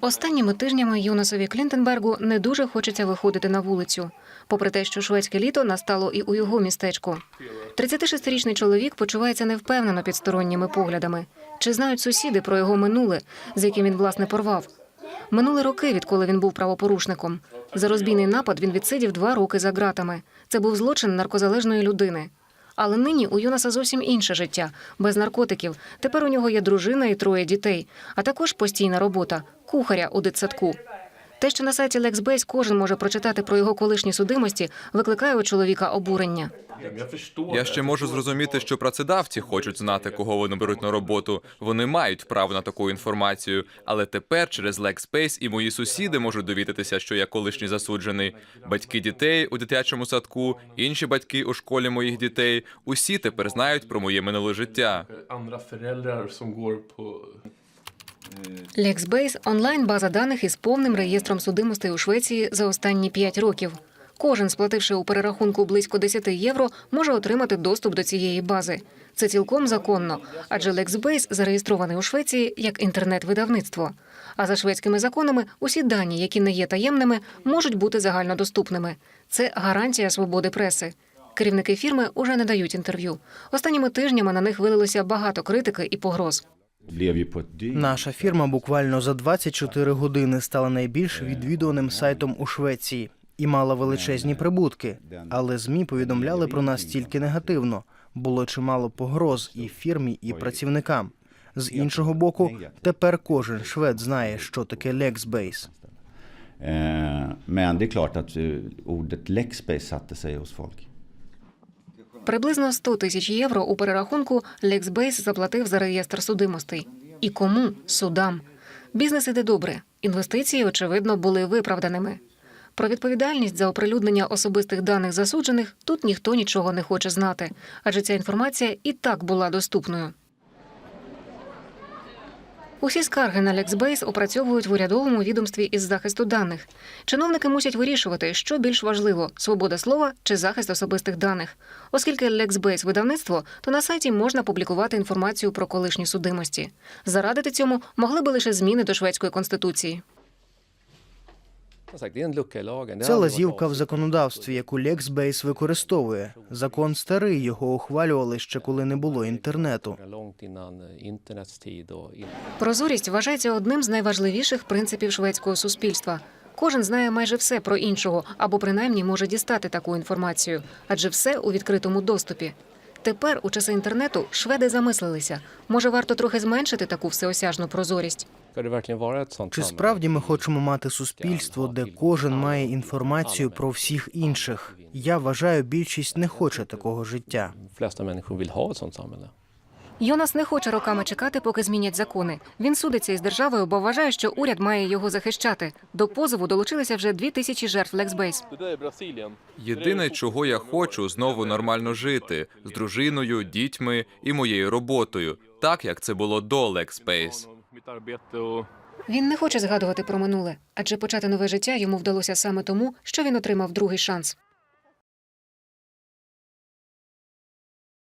Останніми тижнями Юнасові Клінтенбергу не дуже хочеться виходити на вулицю, попри те, що шведське літо настало і у його містечку. 36-річний чоловік почувається невпевнено під сторонніми поглядами. Чи знають сусіди про його минуле, з яким він власне порвав? Минули роки, відколи він був правопорушником. За розбійний напад він відсидів два роки за ґратами. Це був злочин наркозалежної людини. Але нині у Юнаса зовсім інше життя, без наркотиків. Тепер у нього є дружина і троє дітей, а також постійна робота кухаря у дитсадку. Те, що на сайті LexBase кожен може прочитати про його колишні судимості, викликає у чоловіка обурення. Я ще можу зрозуміти, що працедавці хочуть знати, кого вони беруть на роботу. Вони мають право на таку інформацію. Але тепер через LexSpace і мої сусіди можуть довідатися, що я колишній засуджений. Батьки дітей у дитячому садку, інші батьки у школі моїх дітей. Усі тепер знають про моє минуле життя. LexBase – онлайн-база даних із повним реєстром судимостей у Швеції за останні 5 років. Кожен, сплативши у перерахунку близько 10 євро, може отримати доступ до цієї бази. Це цілком законно, адже LexBase зареєстрований у Швеції як інтернет-видавництво. А за шведськими законами усі дані, які не є таємними, можуть бути загальнодоступними. Це гарантія свободи преси. Керівники фірми уже не дають інтерв'ю. Останніми тижнями на них вилилося багато критики і погроз. Наша фірма буквально за 24 години стала найбільш відвідуваним сайтом у Швеції і мала величезні прибутки. Але змі повідомляли про нас тільки негативно. Було чимало погроз і фірмі, і працівникам. З іншого боку, тепер кожен швед знає, що таке Lexbase. Eh, men det är klart att eh, ordet Lexbase satte sig hos folk. Приблизно 100 тисяч євро у перерахунку Лексбейс заплатив за реєстр судимостей. І кому? Судам. Бізнес іде добре. Інвестиції, очевидно, були виправданими. Про відповідальність за оприлюднення особистих даних засуджених тут ніхто нічого не хоче знати, адже ця інформація і так була доступною. Усі скарги на Лексбейс опрацьовують в урядовому відомстві із захисту даних. Чиновники мусять вирішувати, що більш важливо свобода слова чи захист особистих даних. Оскільки Лексбейс – видавництво, то на сайті можна публікувати інформацію про колишні судимості. Зарадити цьому могли би лише зміни до шведської конституції. Це лазівка в законодавстві, яку Lexbase використовує. Закон старий, його ухвалювали ще коли не було інтернету. Прозорість вважається одним з найважливіших принципів шведського суспільства. Кожен знає майже все про іншого або принаймні може дістати таку інформацію, адже все у відкритому доступі. Тепер, у часи інтернету, шведи замислилися. Може, варто трохи зменшити таку всеосяжну прозорість. Чи справді ми хочемо мати суспільство, де кожен має інформацію про всіх інших? Я вважаю, більшість не хоче такого життя. Йонас не хоче роками чекати, поки змінять закони. Він судиться із державою, бо вважає, що уряд має його захищати. До позову долучилися вже дві тисячі жертв Lexbase. Єдине, чого я хочу, знову нормально жити з дружиною, дітьми і моєю роботою, так як це було до LexSpace. Він не хоче згадувати про минуле, адже почати нове життя йому вдалося саме тому, що він отримав другий шанс.